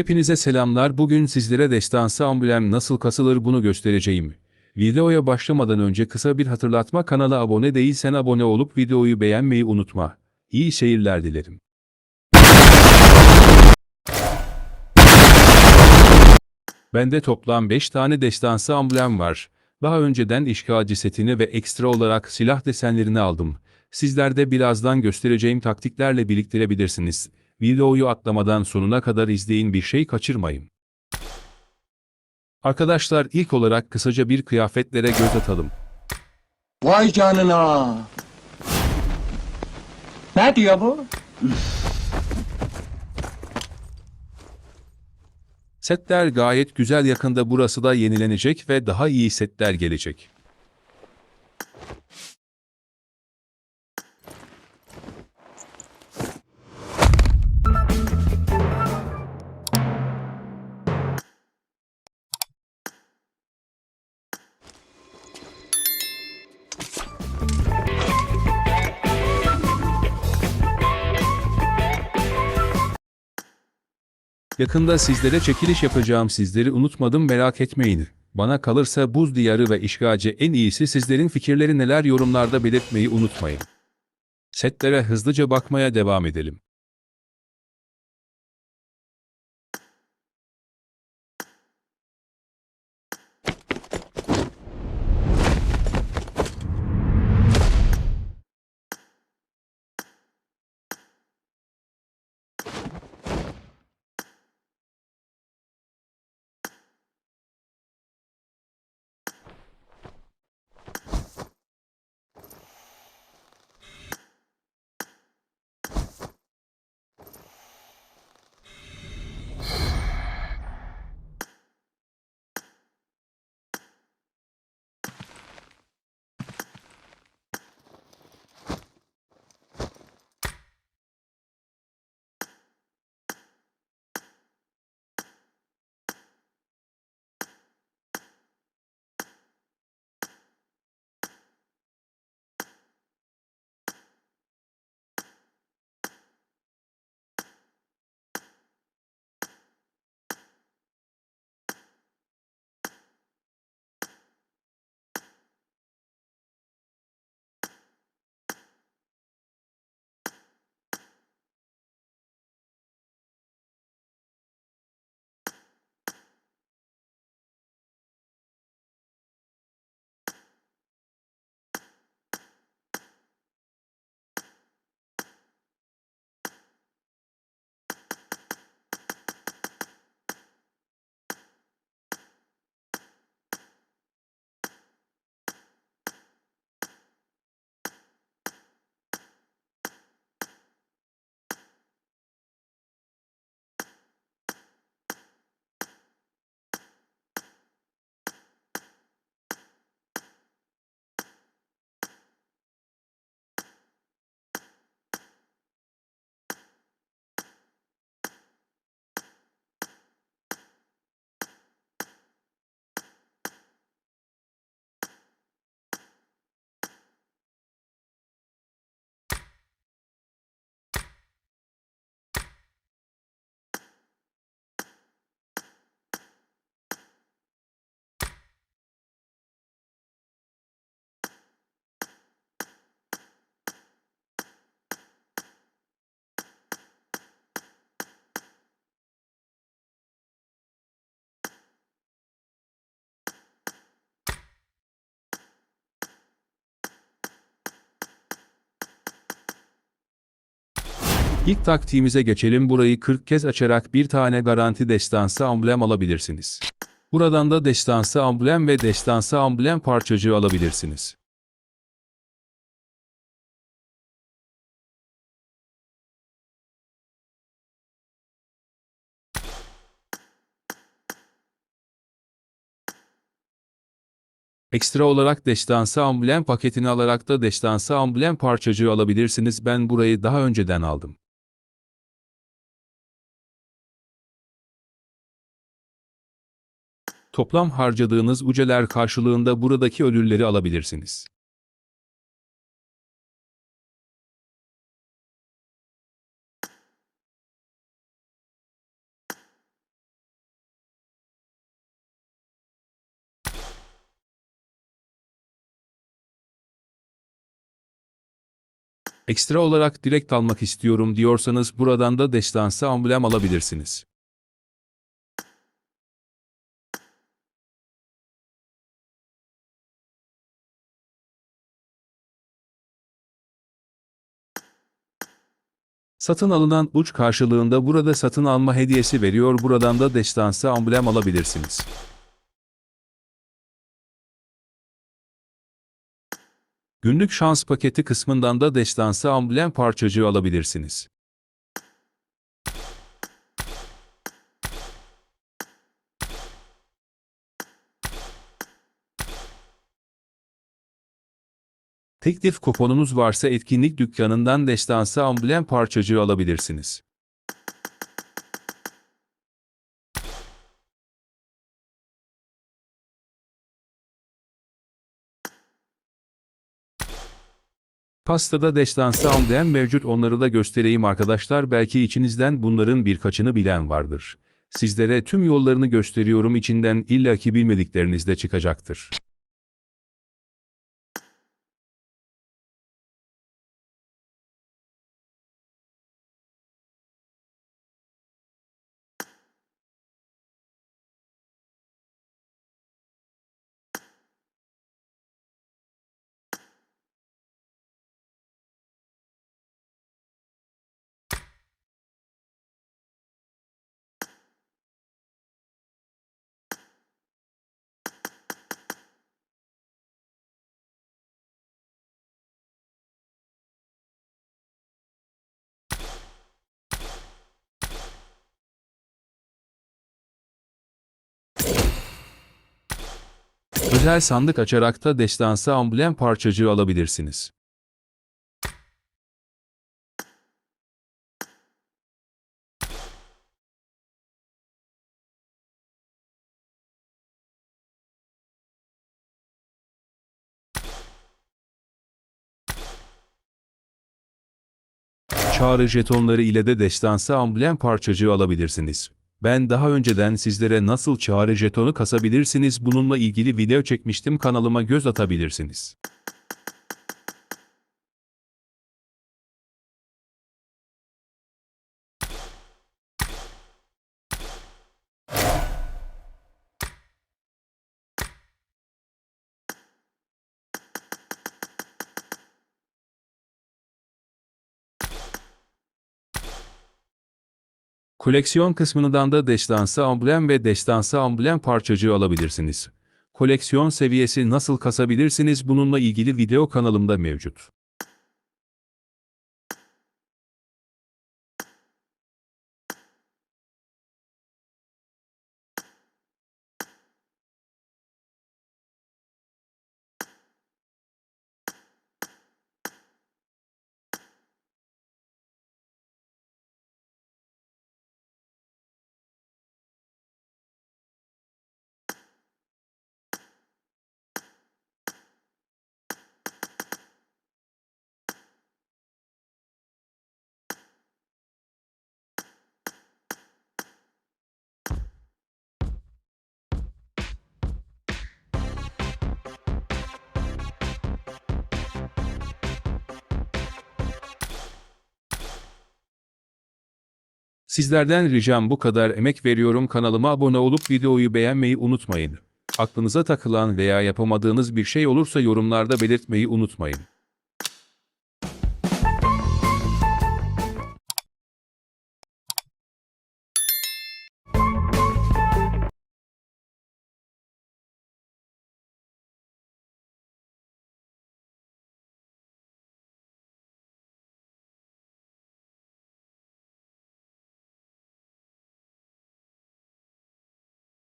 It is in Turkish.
Hepinize selamlar. Bugün sizlere destansı amblem nasıl kasılır bunu göstereceğim. Videoya başlamadan önce kısa bir hatırlatma kanala abone değilsen abone olup videoyu beğenmeyi unutma. İyi seyirler dilerim. Bende toplam 5 tane destansı amblem var. Daha önceden işgalci setini ve ekstra olarak silah desenlerini aldım. Sizler de birazdan göstereceğim taktiklerle biriktirebilirsiniz. Videoyu atlamadan sonuna kadar izleyin bir şey kaçırmayın. Arkadaşlar ilk olarak kısaca bir kıyafetlere göz atalım. Vay canına. Ne diyor bu? Setler gayet güzel yakında burası da yenilenecek ve daha iyi setler gelecek. Yakında sizlere çekiliş yapacağım sizleri unutmadım merak etmeyin. Bana kalırsa Buz Diyarı ve İşgalci en iyisi sizlerin fikirleri neler yorumlarda belirtmeyi unutmayın. Setlere hızlıca bakmaya devam edelim. İlk taktiğimize geçelim burayı 40 kez açarak bir tane garanti destansı amblem alabilirsiniz. Buradan da destansı amblem ve destansı amblem parçacığı alabilirsiniz. Ekstra olarak destansı amblem paketini alarak da destansı amblem parçacığı alabilirsiniz. Ben burayı daha önceden aldım. toplam harcadığınız uceler karşılığında buradaki ödülleri alabilirsiniz. Ekstra olarak direkt almak istiyorum diyorsanız buradan da destansı amblem alabilirsiniz. Satın alınan uç karşılığında burada satın alma hediyesi veriyor buradan da destansı amblem alabilirsiniz. Günlük şans paketi kısmından da destansı amblem parçacığı alabilirsiniz. Teklif kuponunuz varsa etkinlik dükkanından destansı amblem parçacığı alabilirsiniz. Pastada destansı amblem mevcut onları da göstereyim arkadaşlar belki içinizden bunların birkaçını bilen vardır. Sizlere tüm yollarını gösteriyorum içinden illaki bilmedikleriniz de çıkacaktır. Özel sandık açarak da destansı amblem parçacığı alabilirsiniz. Çağrı jetonları ile de destansı amblem parçacığı alabilirsiniz. Ben daha önceden sizlere nasıl çağrı jetonu kasabilirsiniz bununla ilgili video çekmiştim kanalıma göz atabilirsiniz. Koleksiyon kısmından da destansı amblem ve destansı amblem parçacığı alabilirsiniz. Koleksiyon seviyesi nasıl kasabilirsiniz bununla ilgili video kanalımda mevcut. Sizlerden ricam bu kadar emek veriyorum kanalıma abone olup videoyu beğenmeyi unutmayın. Aklınıza takılan veya yapamadığınız bir şey olursa yorumlarda belirtmeyi unutmayın.